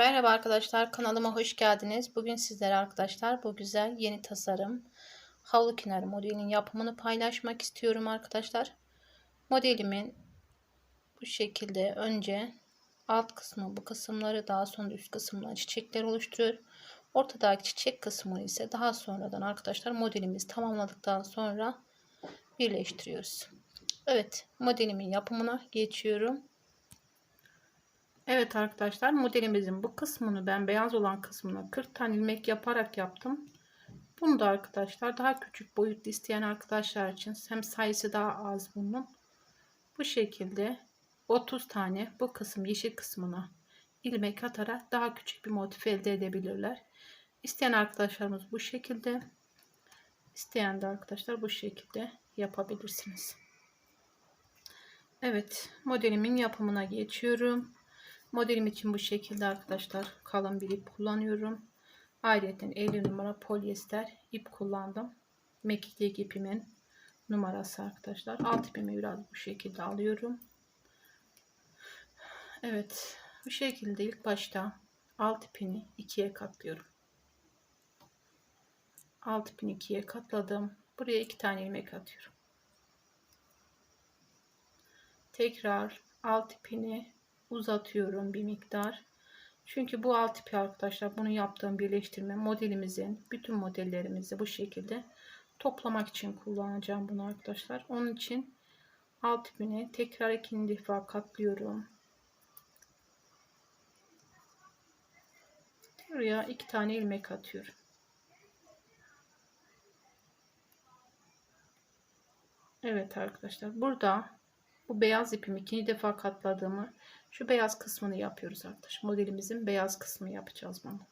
Merhaba arkadaşlar kanalıma hoş geldiniz. Bugün sizlere arkadaşlar bu güzel yeni tasarım havlu kenarı modelinin yapımını paylaşmak istiyorum arkadaşlar. Modelimin bu şekilde önce alt kısmı bu kısımları daha sonra üst kısımdan çiçekler oluşturuyor. Ortadaki çiçek kısmını ise daha sonradan arkadaşlar modelimizi tamamladıktan sonra birleştiriyoruz. Evet modelimin yapımına geçiyorum. Evet arkadaşlar modelimizin bu kısmını ben beyaz olan kısmına 40 tane ilmek yaparak yaptım. Bunu da arkadaşlar daha küçük boyutlu isteyen arkadaşlar için hem sayısı daha az bunun. Bu şekilde 30 tane bu kısım yeşil kısmına ilmek atarak daha küçük bir motif elde edebilirler. İsteyen arkadaşlarımız bu şekilde. isteyen de arkadaşlar bu şekilde yapabilirsiniz. Evet modelimin yapımına geçiyorum. Modelim için bu şekilde arkadaşlar kalın bir ip kullanıyorum. Ayrıca 50 numara polyester ip kullandım. Mekiklik ipimin numarası arkadaşlar. Alt ipimi biraz bu şekilde alıyorum. Evet bu şekilde ilk başta alt ipini ikiye katlıyorum. Alt ipini ikiye katladım. Buraya iki tane ilmek atıyorum. Tekrar alt ipini uzatıyorum bir miktar. Çünkü bu alt ipi arkadaşlar bunu yaptığım birleştirme modelimizin bütün modellerimizi bu şekilde toplamak için kullanacağım bunu arkadaşlar. Onun için alt ipini tekrar ikinci defa katlıyorum. Buraya iki tane ilmek atıyorum. Evet arkadaşlar burada bu beyaz ipimi ikinci defa katladığımı şu beyaz kısmını yapıyoruz arkadaşlar. Modelimizin beyaz kısmını yapacağız bunu.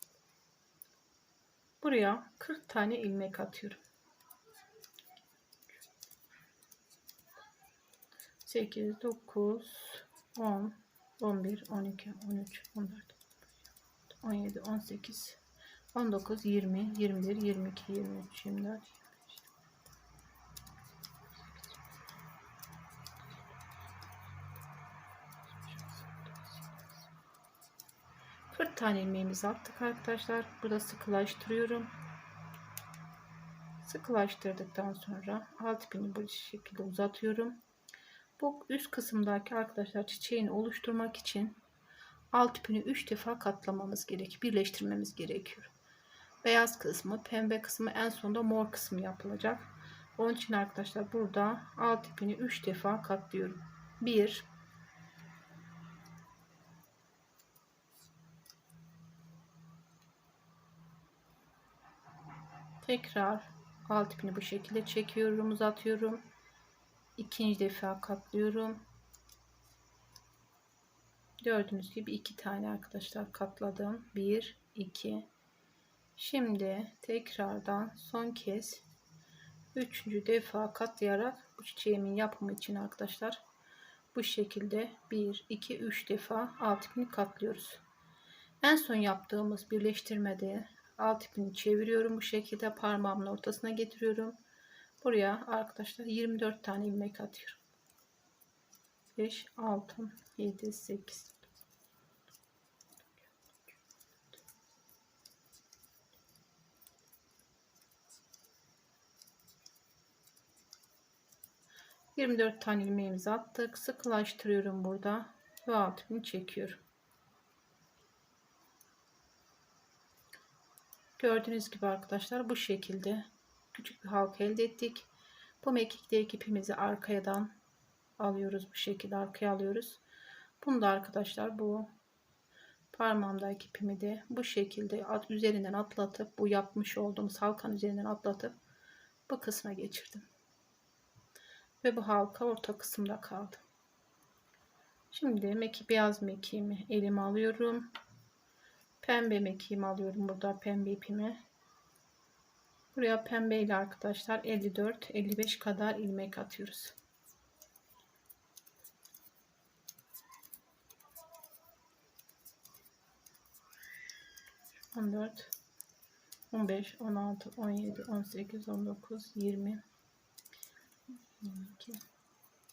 Buraya 40 tane ilmek atıyorum. 8, 9, 10, 11, 12, 13, 14, 17, 18, 19, 20, 21, 22, 23, 24, 40 tane ilmeğimizi attık arkadaşlar. Burada sıkılaştırıyorum. Sıkılaştırdıktan sonra alt ipini bu şekilde uzatıyorum. Bu üst kısımdaki arkadaşlar çiçeğini oluşturmak için alt ipini 3 defa katlamamız gerek, birleştirmemiz gerekiyor. Beyaz kısmı, pembe kısmı en sonunda mor kısmı yapılacak. Onun için arkadaşlar burada alt ipini 3 defa katlıyorum. 1 Tekrar alt ipini bu şekilde çekiyorum, uzatıyorum. İkinci defa katlıyorum. Gördüğünüz gibi iki tane arkadaşlar katladım. Bir, iki. Şimdi tekrardan son kez üçüncü defa katlayarak bu çiçeğimin yapımı için arkadaşlar bu şekilde 1 2 3 defa alt ipini katlıyoruz. En son yaptığımız birleştirmede alt ipini çeviriyorum bu şekilde parmağımın ortasına getiriyorum. Buraya arkadaşlar 24 tane ilmek atıyorum. 5 6 7 8 24 tane ilmeğimizi attık. Sıkılaştırıyorum burada ve altını çekiyorum. Gördüğünüz gibi arkadaşlar bu şekilde küçük bir halka elde ettik. Bu mekikte ipimizi arkadan alıyoruz bu şekilde arkaya alıyoruz. Bunu da arkadaşlar bu parmağımdaki ipimi de bu şekilde at, üzerinden atlatıp bu yapmış olduğumuz halkanın üzerinden atlatıp bu kısma geçirdim. Ve bu halka orta kısımda kaldı. Şimdi meki beyaz mekiğimi elime alıyorum. Pembe mekiğimi alıyorum burada pembe ipimi. Buraya pembe ile arkadaşlar 54-55 kadar ilmek atıyoruz. On dört, on beş, on altı, on yedi, on sekiz, on dokuz, yirmi, yirmi iki,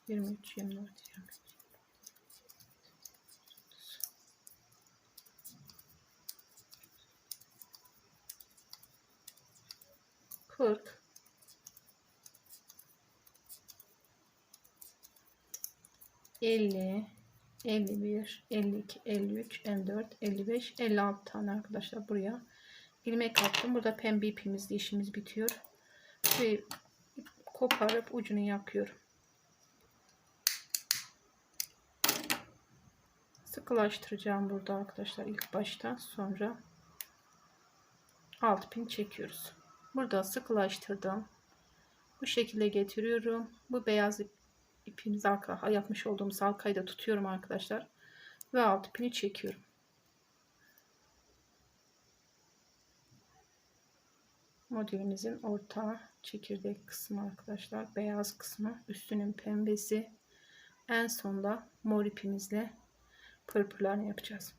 yirmi üç, yirmi dört, yirmi. 40 50 51 52 53 54 55 56 tane arkadaşlar buraya ilmek attım. Burada pembe ipimizle işimiz bitiyor. Ve koparıp ucunu yakıyorum. Sıkılaştıracağım burada arkadaşlar ilk başta. Sonra alt pin çekiyoruz. Burada sıkılaştırdım. Bu şekilde getiriyorum. Bu beyaz ip, ipimizi arka yapmış olduğumuz halkayı da tutuyorum arkadaşlar. Ve alt pini çekiyorum. modelimizin orta çekirdek kısmı arkadaşlar. Beyaz kısmı. Üstünün pembesi. En sonda mor ipimizle pırpırlarını yapacağız.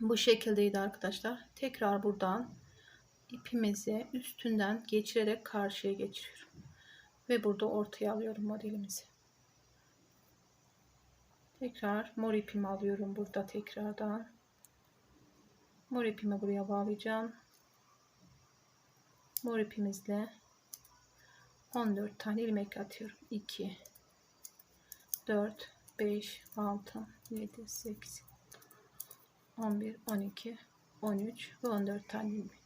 Bu şekildeydi arkadaşlar. Tekrar buradan ipimizi üstünden geçirerek karşıya geçiriyorum. Ve burada ortaya alıyorum modelimizi. Tekrar mor ipimi alıyorum burada tekrardan. Mor ipimi buraya bağlayacağım mor ipimizle 14 tane ilmek atıyorum. 2 4 5 6 7 8 11 12 13 ve 14 tane ilmek.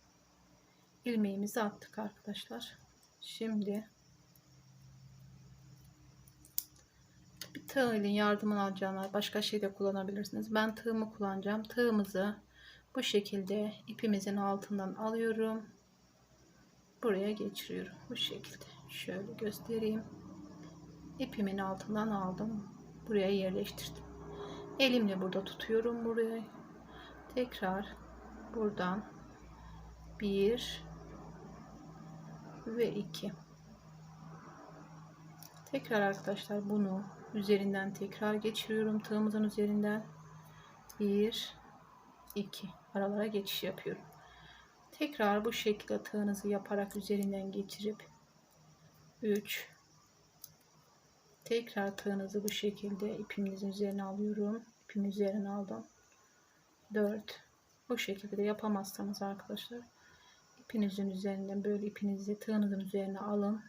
İlmeğimizi attık arkadaşlar. Şimdi bir tığ ile yardımını alacağınız başka şey de kullanabilirsiniz. Ben tığımı kullanacağım. Tığımızı bu şekilde ipimizin altından alıyorum. Buraya geçiriyorum. Bu şekilde. Şöyle göstereyim. İpimin altından aldım. Buraya yerleştirdim. Elimle burada tutuyorum buraya tekrar buradan bir ve iki tekrar arkadaşlar bunu üzerinden tekrar geçiriyorum tığımızın üzerinden bir iki aralara geçiş yapıyorum Tekrar bu şekilde tığınızı yaparak üzerinden geçirip 3 Tekrar tığınızı bu şekilde ipimizin üzerine alıyorum. İpin üzerine aldım. 4 Bu şekilde de yapamazsanız arkadaşlar ipinizin üzerinden böyle ipinizi tığınızın üzerine alın.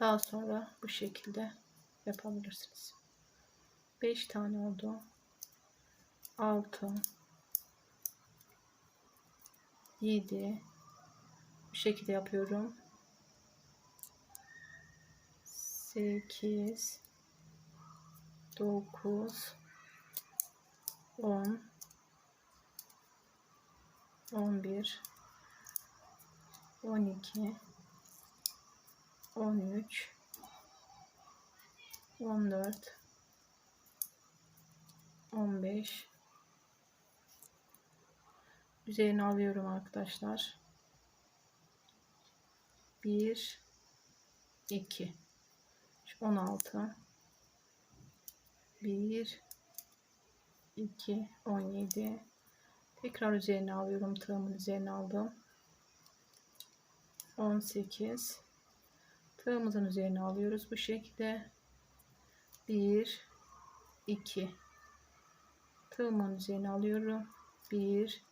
Daha sonra bu şekilde yapabilirsiniz. 5 tane oldu. 6 7 bu şekilde yapıyorum. 8 9 10 11 12 13 14 15 üzerine alıyorum arkadaşlar. 1 2 16 1 2 17 tekrar üzerine alıyorum. Tığımın üzerine aldım 18 tığımızın üzerine alıyoruz bu şekilde. 1 2 tığımın üzerine alıyorum. 1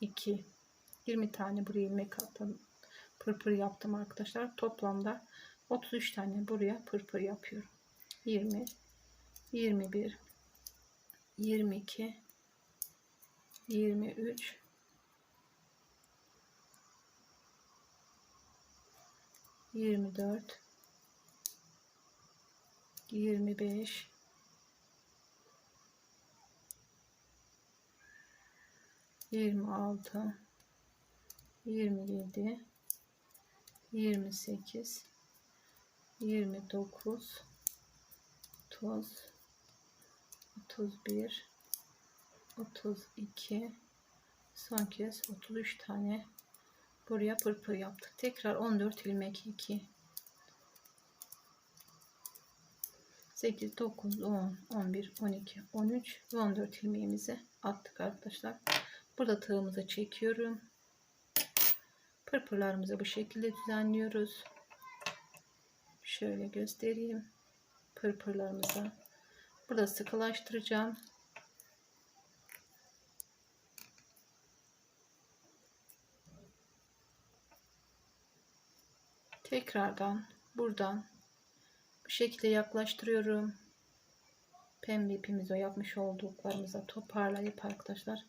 2 20 tane buraya ilmek attım pırpır yaptım arkadaşlar. Toplamda 33 tane buraya pırpır yapıyorum. 20 21 22 23 24 25 26 27 28 29 30 31 32 son kez 33 tane buraya pırpır yaptık. Tekrar 14 ilmek 2 8 9 10 11 12 13 ve 14 ilmeğimizi attık arkadaşlar. Burada tığımızı çekiyorum. Pırpırlarımızı bu şekilde düzenliyoruz. Şöyle göstereyim. Pırpırlarımızı. Burada sıkılaştıracağım. Tekrardan buradan bu şekilde yaklaştırıyorum. Pembe ipimizi o yapmış olduklarımıza toparlayıp arkadaşlar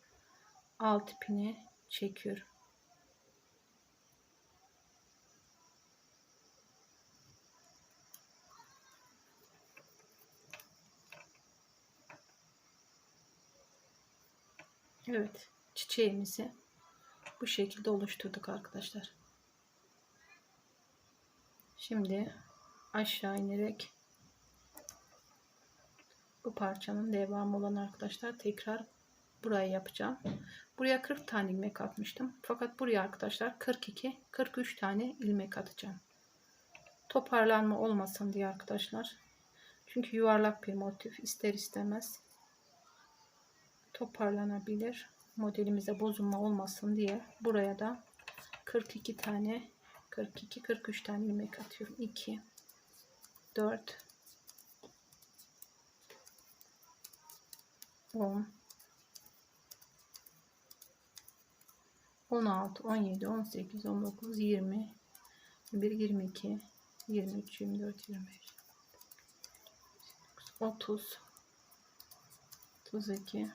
alt ipini çekiyorum. Evet çiçeğimizi bu şekilde oluşturduk arkadaşlar. Şimdi aşağı inerek bu parçanın devamı olan arkadaşlar tekrar burayı yapacağım. Buraya 40 tane ilmek atmıştım. Fakat buraya arkadaşlar 42 43 tane ilmek atacağım. Toparlanma olmasın diye arkadaşlar. Çünkü yuvarlak bir motif ister istemez toparlanabilir. Modelimize bozulma olmasın diye buraya da 42 tane 42 43 tane ilmek atıyorum. 2 4 10 16 17 18 19 20 21 22 23 24 25 30 32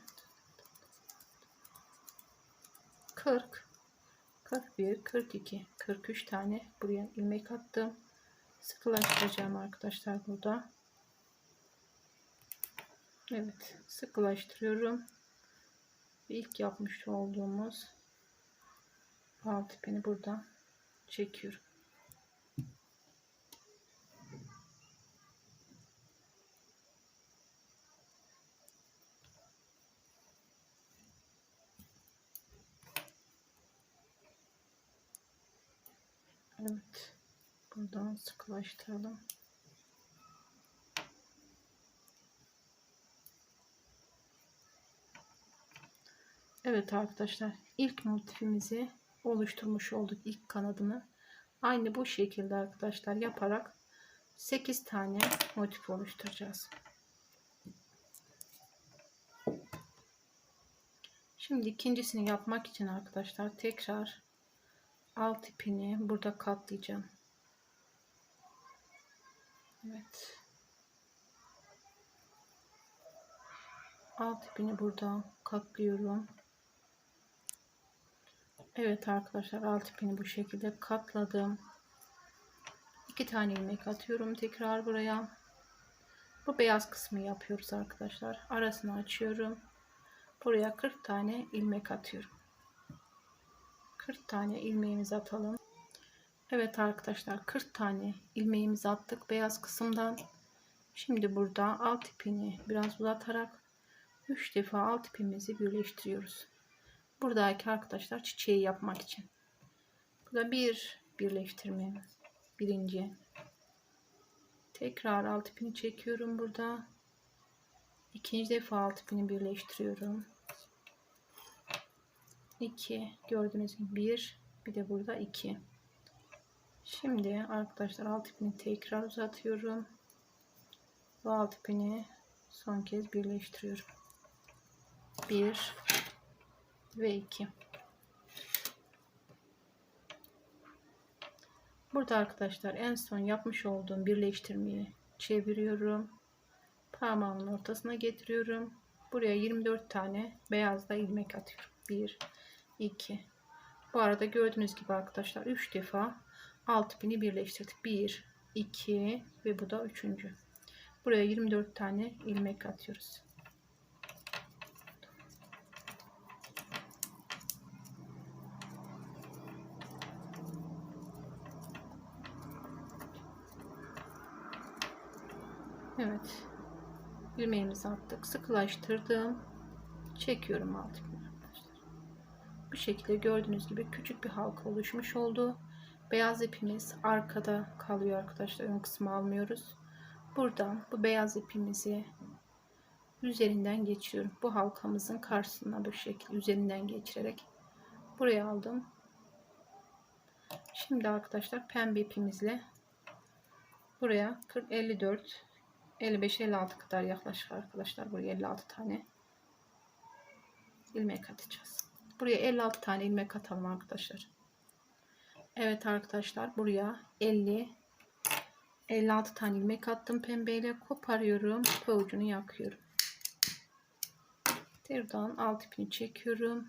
40 41 42 43 tane buraya ilmek attım. Sıkılaştıracağım arkadaşlar burada. Evet sıkılaştırıyorum. İlk yapmış olduğumuz alt ipini buradan çekiyorum Evet. Buradan sıkılaştıralım. Evet arkadaşlar ilk motifimizi oluşturmuş olduk ilk kanadını. Aynı bu şekilde arkadaşlar yaparak 8 tane motif oluşturacağız. Şimdi ikincisini yapmak için arkadaşlar tekrar alt ipini burada katlayacağım. Evet. Alt ipini burada katlıyorum. Evet arkadaşlar alt ipini bu şekilde katladım. İki tane ilmek atıyorum tekrar buraya. Bu beyaz kısmı yapıyoruz arkadaşlar. Arasını açıyorum. Buraya 40 tane ilmek atıyorum. 40 tane ilmeğimizi atalım. Evet arkadaşlar 40 tane ilmeğimizi attık beyaz kısımdan. Şimdi burada alt ipini biraz uzatarak 3 defa alt ipimizi birleştiriyoruz. Buradaki arkadaşlar çiçeği yapmak için. Burada bir birleştirme. Birinci. Tekrar alt ipini çekiyorum burada. İkinci defa alt ipini birleştiriyorum. 2 gördüğünüz gibi 1 bir de burada 2 şimdi arkadaşlar alt ipini tekrar uzatıyorum. Bu alt ipini son kez birleştiriyorum. 1 ve 2 burada arkadaşlar en son yapmış olduğum birleştirmeyi çeviriyorum. Parmağımın ortasına getiriyorum. Buraya 24 tane beyazda ilmek atıyorum. 1 2 bu arada gördüğünüz gibi arkadaşlar 3 defa alt ipini birleştirdik. 1 2 ve bu da üçüncü. Buraya 24 tane ilmek atıyoruz. Evet. İlmeğimizi attık. Sıkılaştırdım. Çekiyorum alt ipini bu şekilde gördüğünüz gibi küçük bir halka oluşmuş oldu. Beyaz ipimiz arkada kalıyor arkadaşlar. Ön kısmı almıyoruz. Buradan bu beyaz ipimizi üzerinden geçiriyorum. Bu halkamızın karşısına bu şekilde üzerinden geçirerek buraya aldım. Şimdi arkadaşlar pembe ipimizle buraya 40 54 55 56 kadar yaklaşık arkadaşlar buraya 56 tane ilmek atacağız. Buraya 56 tane ilmek atalım arkadaşlar. Evet arkadaşlar buraya 50 56 tane ilmek attım pembeyle koparıyorum ucunu yakıyorum. Buradan alt ipini çekiyorum.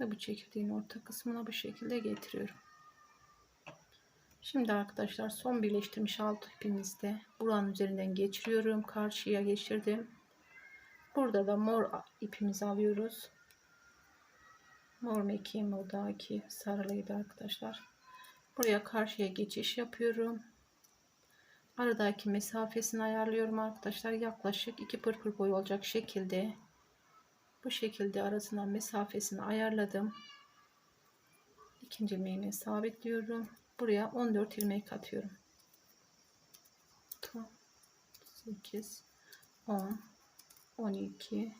Ve bu çekirdeğin orta kısmına bu şekilde getiriyorum. Şimdi arkadaşlar son birleştirmiş alt ipimizde buranın üzerinden geçiriyorum. Karşıya geçirdim. Burada da mor ipimizi alıyoruz. Mor mekiğim oradaki sarılıydı arkadaşlar. Buraya karşıya geçiş yapıyorum. Aradaki mesafesini ayarlıyorum arkadaşlar. Yaklaşık iki pırpır boy olacak şekilde. Bu şekilde arasından mesafesini ayarladım. İkinci ilmeğimi sabitliyorum. Buraya 14 ilmek atıyorum. 8 10 12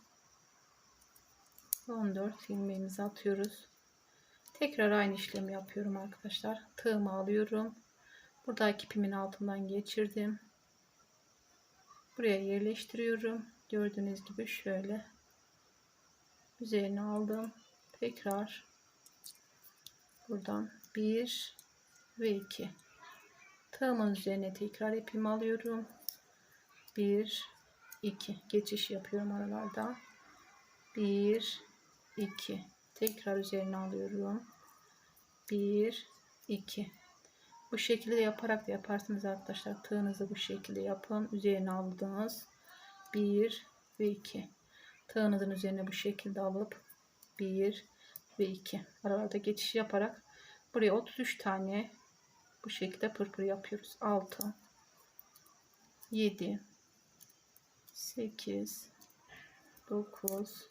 14 ilmeğimizi atıyoruz. Tekrar aynı işlemi yapıyorum arkadaşlar. Tığımı alıyorum. Buradaki ipimin altından geçirdim. Buraya yerleştiriyorum. Gördüğünüz gibi şöyle üzerine aldım. Tekrar buradan 1 ve 2 tığımın üzerine tekrar ipimi alıyorum. 1 2 geçiş yapıyorum aralarda. 1 2 tekrar üzerine alıyorum. 1 2 bu şekilde yaparak da yaparsınız arkadaşlar. Tığınızı bu şekilde yapın. Üzerine aldınız. 1 ve 2. Tığınızın üzerine bu şekilde alıp 1 ve 2. Aralarda geçiş yaparak buraya 33 tane bu şekilde pırpır yapıyoruz. 6 7 8 9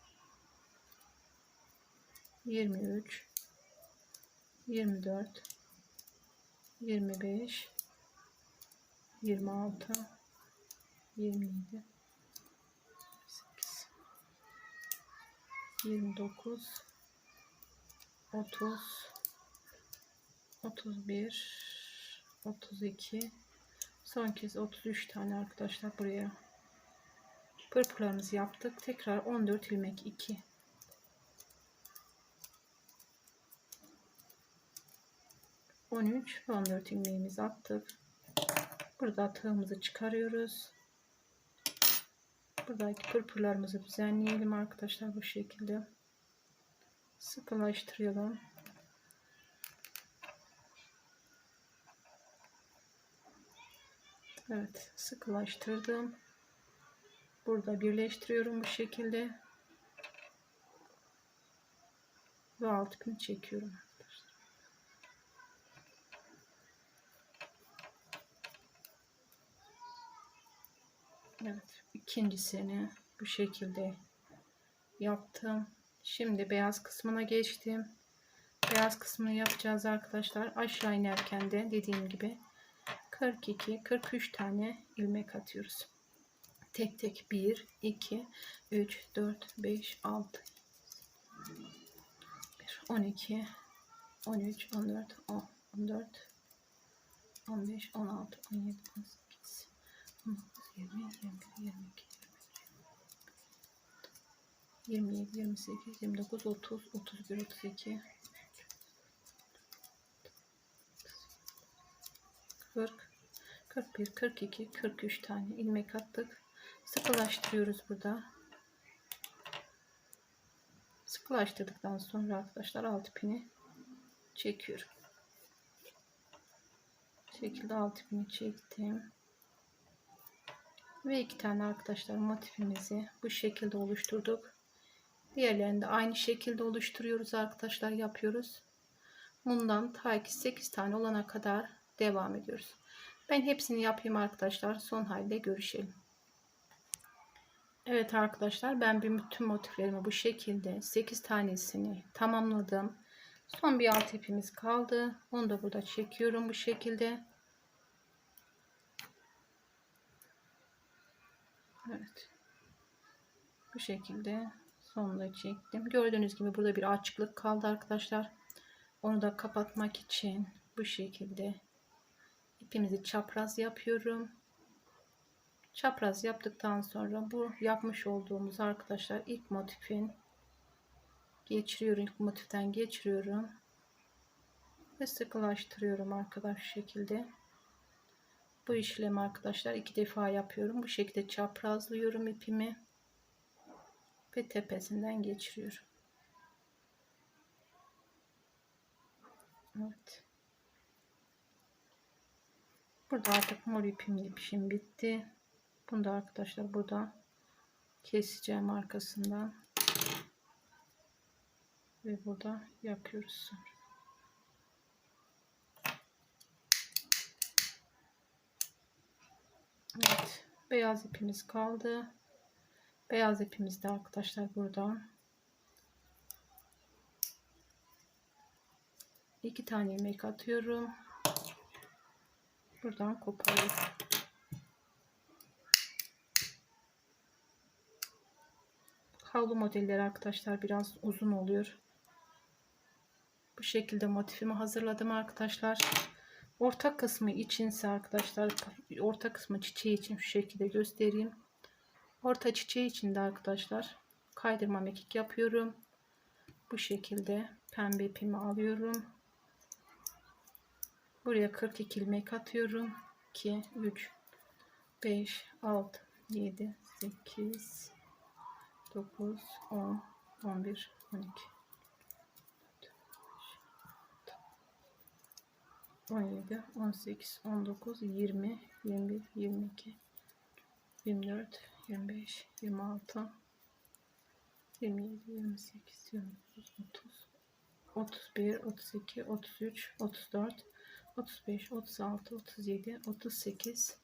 23 24 25 26 27 29 30 31 32 son kez 33 tane arkadaşlar buraya pırpırlarımızı yaptık. Tekrar 14 ilmek 2 13 ve 14 ilmeğimizi attık. Burada tığımızı çıkarıyoruz. Buradaki pırpırlarımızı düzenleyelim arkadaşlar bu şekilde. Sıkılaştıralım. Evet sıkılaştırdım. Burada birleştiriyorum bu şekilde. Ve alt çekiyorum. Evet ikincisini bu şekilde yaptım. Şimdi beyaz kısmına geçtim. Beyaz kısmını yapacağız arkadaşlar. Aşağı inerken de dediğim gibi 42 43 tane ilmek atıyoruz. Tek tek 1 2 3 4 5 6 1 12 13 14 10 14 15 16 17 18 19 20, 21, 22, 27, 28, 29, 30, 31, 32, 40, 41, 42, 43 tane ilmek attık. Sıkılaştırıyoruz burada. Sıkılaştırdıktan sonra arkadaşlar alt ipini çekiyorum. Bu şekilde alt ipini çektim. Ve iki tane arkadaşlar motifimizi bu şekilde oluşturduk. Diğerlerini de aynı şekilde oluşturuyoruz arkadaşlar yapıyoruz. Bundan ta ki 8 tane olana kadar devam ediyoruz. Ben hepsini yapayım arkadaşlar. Son halde görüşelim. Evet arkadaşlar ben bütün motiflerimi bu şekilde 8 tanesini tamamladım. Son bir alt ipimiz kaldı. Onu da burada çekiyorum bu şekilde. Evet. Bu şekilde sonunda çektim. Gördüğünüz gibi burada bir açıklık kaldı arkadaşlar. Onu da kapatmak için bu şekilde ipimizi çapraz yapıyorum. Çapraz yaptıktan sonra bu yapmış olduğumuz arkadaşlar ilk motifin geçiriyorum. ilk motiften geçiriyorum. Ve sıkılaştırıyorum arkadaş şekilde. Bu işlemi arkadaşlar iki defa yapıyorum. Bu şekilde çaprazlıyorum ipimi. Ve tepesinden geçiriyorum. Evet. Burada artık mor ipimle ipişim bitti. Bunu da arkadaşlar burada keseceğim arkasından. Ve burada yakıyoruz sonra. Evet. Beyaz ipimiz kaldı. Beyaz ipimiz de arkadaşlar burada. iki tane ilmek atıyorum. Buradan koparıyorum. Havlu modelleri arkadaşlar biraz uzun oluyor. Bu şekilde motifimi hazırladım arkadaşlar. Orta kısmı içinse arkadaşlar orta kısmı çiçeği için şu şekilde göstereyim. Orta çiçeği için de arkadaşlar kaydırma mekik yapıyorum. Bu şekilde pembe ipimi alıyorum. Buraya 42 ilmek atıyorum. 2, 3, 5, 6, 7, 8, 9, 10, 11, 12. 17, 18, 19, 20, 21, 22, 24, 25, 26, 27, 28, 29, 30, 31, 32, 33, 34, 35, 36, 37, 38,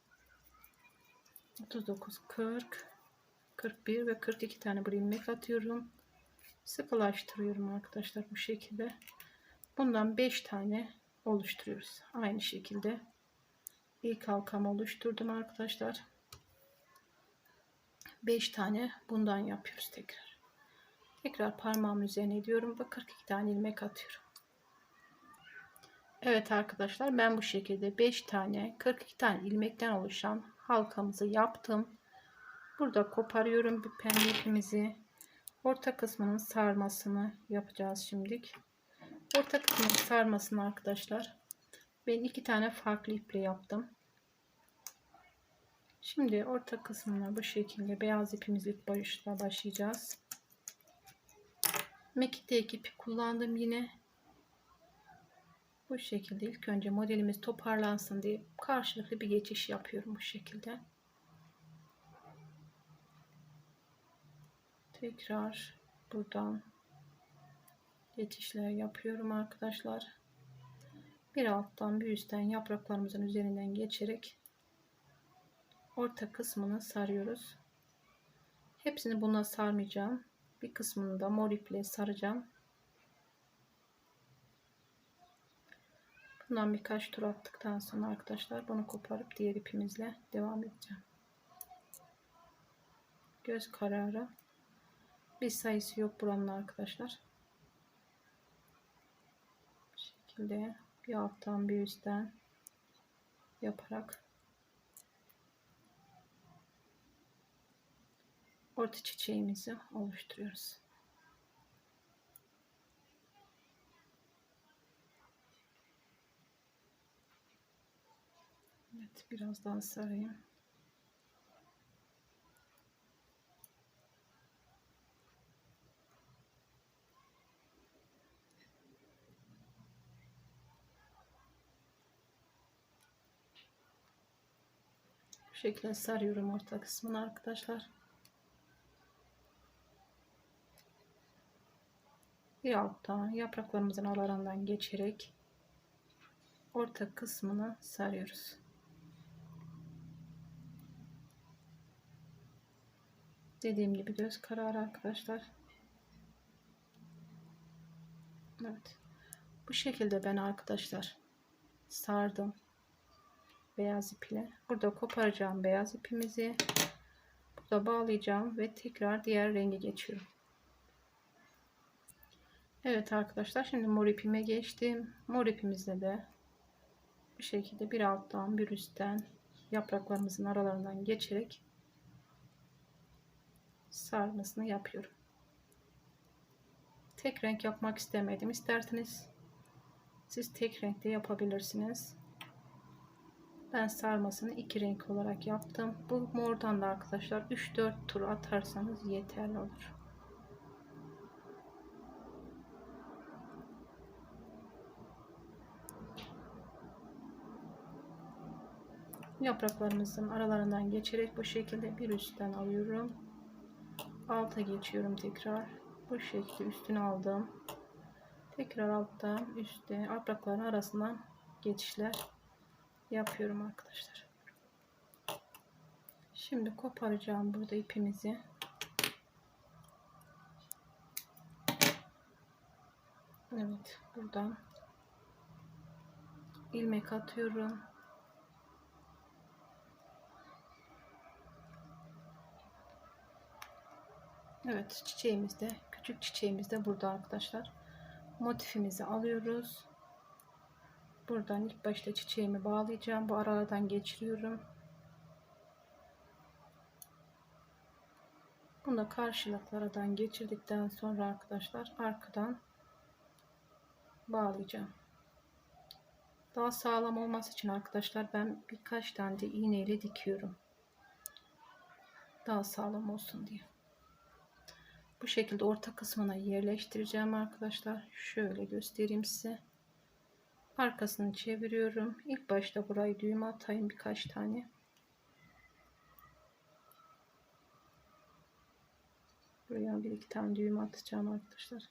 39, 40, 41 ve 42 tane bir ilmek atıyorum. Sıkılaştırıyorum arkadaşlar bu şekilde. Bundan 5 tane oluşturuyoruz. Aynı şekilde ilk halkam oluşturdum arkadaşlar. 5 tane bundan yapıyoruz tekrar. Tekrar parmağımın üzerine ediyorum ve 42 tane ilmek atıyorum. Evet arkadaşlar ben bu şekilde 5 tane 42 tane ilmekten oluşan halkamızı yaptım. Burada koparıyorum bir pembe. Orta kısmının sarmasını yapacağız şimdilik. Orta kısmının sarmasını arkadaşlar ben iki tane farklı iple yaptım. Şimdi orta kısmına bu şekilde beyaz ipimizi ilk başla başlayacağız. Mekikte ipi kullandım yine. Bu şekilde ilk önce modelimiz toparlansın diye karşılıklı bir geçiş yapıyorum bu şekilde. Tekrar buradan geçişler yapıyorum arkadaşlar. Bir alttan bir üstten yapraklarımızın üzerinden geçerek orta kısmını sarıyoruz. Hepsini buna sarmayacağım. Bir kısmını da mor iple saracağım. Bundan birkaç tur attıktan sonra arkadaşlar bunu koparıp diğer ipimizle devam edeceğim. Göz kararı. Bir sayısı yok buranın arkadaşlar. Bu şekilde bir alttan bir üstten yaparak orta çiçeğimizi oluşturuyoruz. Evet biraz daha sarayım. Bu şekilde sarıyorum orta kısmını arkadaşlar. Bir alttan yapraklarımızın aralarından geçerek orta kısmını sarıyoruz. Dediğim gibi göz kararı arkadaşlar. Evet. Bu şekilde ben arkadaşlar sardım beyaz ip ile. Burada koparacağım beyaz ipimizi. Burada bağlayacağım ve tekrar diğer rengi geçiyorum. Evet arkadaşlar şimdi mor ipime geçtim. Mor ipimizle de bu şekilde bir alttan bir üstten yapraklarımızın aralarından geçerek sarmasını yapıyorum. Tek renk yapmak istemedim. İsterseniz siz tek renkte yapabilirsiniz. Ben sarmasını iki renk olarak yaptım. Bu mordan da arkadaşlar 3-4 tur atarsanız yeterli olur. Yapraklarımızın aralarından geçerek bu şekilde bir üstten alıyorum. Alta geçiyorum tekrar. Bu şekilde üstüne aldım. Tekrar alttan üstte yaprakların arasından geçişler yapıyorum arkadaşlar. Şimdi koparacağım burada ipimizi. Evet buradan ilmek atıyorum. Evet çiçeğimiz de küçük çiçeğimiz de burada arkadaşlar. Motifimizi alıyoruz. Buradan ilk başta çiçeğimi bağlayacağım. Bu aralardan geçiriyorum. Bunu karşılıklardan geçirdikten sonra arkadaşlar arkadan bağlayacağım. Daha sağlam olması için arkadaşlar ben birkaç tane de iğneyle dikiyorum. Daha sağlam olsun diye. Bu şekilde orta kısmına yerleştireceğim arkadaşlar. Şöyle göstereyim size. Arkasını çeviriyorum. İlk başta burayı düğüm atayım birkaç tane. Buraya bir iki tane düğüm atacağım arkadaşlar.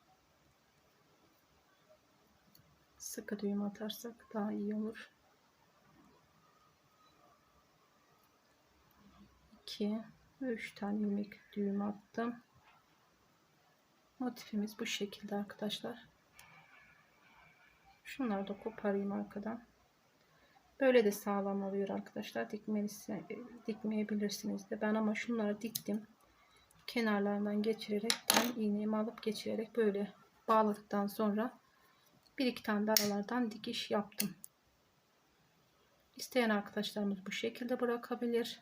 Sıkı düğüm atarsak daha iyi olur. 2 3 tane ilmek düğüm attım. Motifimiz bu şekilde arkadaşlar. Şunları da koparayım arkadan. Böyle de sağlam oluyor arkadaşlar. Dikmenizi, dikmeyebilirsiniz de. Ben ama şunları diktim. Kenarlarından geçirerek ben iğnemi alıp geçirerek böyle bağladıktan sonra bir iki tane de aralardan dikiş yaptım. İsteyen arkadaşlarımız bu şekilde bırakabilir.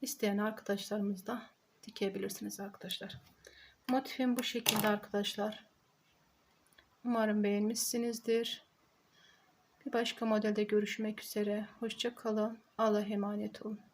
İsteyen arkadaşlarımız da dikebilirsiniz arkadaşlar. Motifim bu şekilde arkadaşlar. Umarım beğenmişsinizdir. Bir başka modelde görüşmek üzere. Hoşça kalın. Allah'a emanet olun.